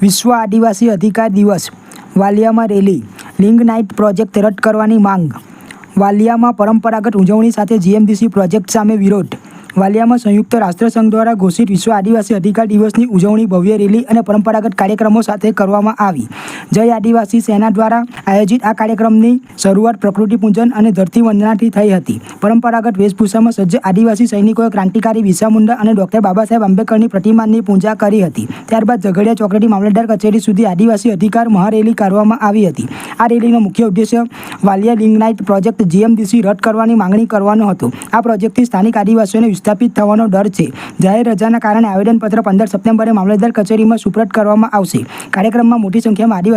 વિશ્વ આદિવાસી અધિકાર દિવસ, વાલિયામાં રેલી, લિંગ નાઇટ પ્રોજેક્ટ રદ કરવાની માંગ. વાલિયામાં પરંપરાગત ઉજવણી સાથે જીએમડીસી પ્રોજેક્ટ સામે વિરોધ. વાલિયામાં સંયુક્ત રાષ્ટ્રસંઘ દ્વારા ઘોષિત વિશ્વ આદિવાસી અધિકાર દિવસની ઉજવણી ભવ્ય રેલી અને પરંપરાગત કાર્યક્રમો સાથે કરવામાં આવી. જય આદિવાસી સેના દ્વારા આયોજિત આ કાર્યક્રમની શરૂઆત પ્રકૃતિ પૂજન અને ધરતી વંદનાથી થઈ હતી. પરંપરાગત વેશભૂષામાં સજ્જ આદિવાસી સૈનિકોએ ક્રાંતિકારી બિરસા મુંડા અને ડોક્ટર બાબા સાહેબ આંબેડકરની પ્રતિમાની પૂજા કરી હતી. ત્યારબાદ ઝઘડિયા ચોકડી મામલતદાર કચેરી સુધી આદિવાસી અધિકાર મહારેલી કરવામાં આવી હતી. આ રેલીનો મુખ્ય ઉદ્દેશ્ય વાલિયા લિંગનાઇટ પ્રોજેક્ટ જીએમડીસી રદ કરવાની માંગણી કરવાનો હતો. આ પ્રોજેક્ટથી સ્થાનિક આદિવાસીઓને વિસ્થાપિત થવાનો ડર છે. જાહેર રજાના કારણે આવેદનપત્ર પંદર સપ્ટેમ્બરે મામલતદાર કચેરીમાં સુપ્રત કરવામાં આવશે. કાર્યક્રમમાં મોટી સંખ્યામાં આદિવાસી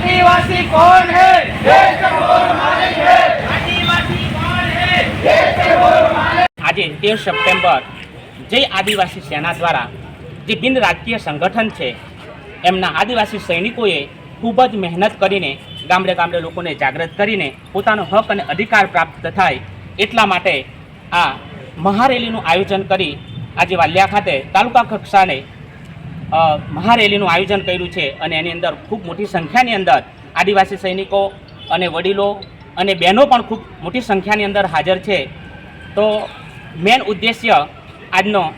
आदिवासी कौन है आदिवासी कौन है આજે તેર સપ્ટેમ્બર જય આદિવાસી સેના દ્વારા જે બિન રાજકીય સંગઠન છે એમના આદિવાસી સૈનિકોએ ખૂબ જ મહેનત કરીને ગામડે ગામડે લોકોને જાગૃત કરીને પોતાનો હક અને અધિકાર પ્રાપ્ત થાય એટલા માટે આ મહારેલીનું આયોજન કરી આજે વાલિયા ખાતે તાલુકા કક્ષાને અ, મહારેલીનું આયોજન કર્યું છે અને એની અંદર ખૂબ મોટી સંખ્યાની અંદર આદિવાસી સૈનિકો અને વડીલો અને બહેનો પણ ખૂબ મોટી સંખ્યાની અંદર હાજર છે. તો મેન ઉદ્દેશ્ય આજનો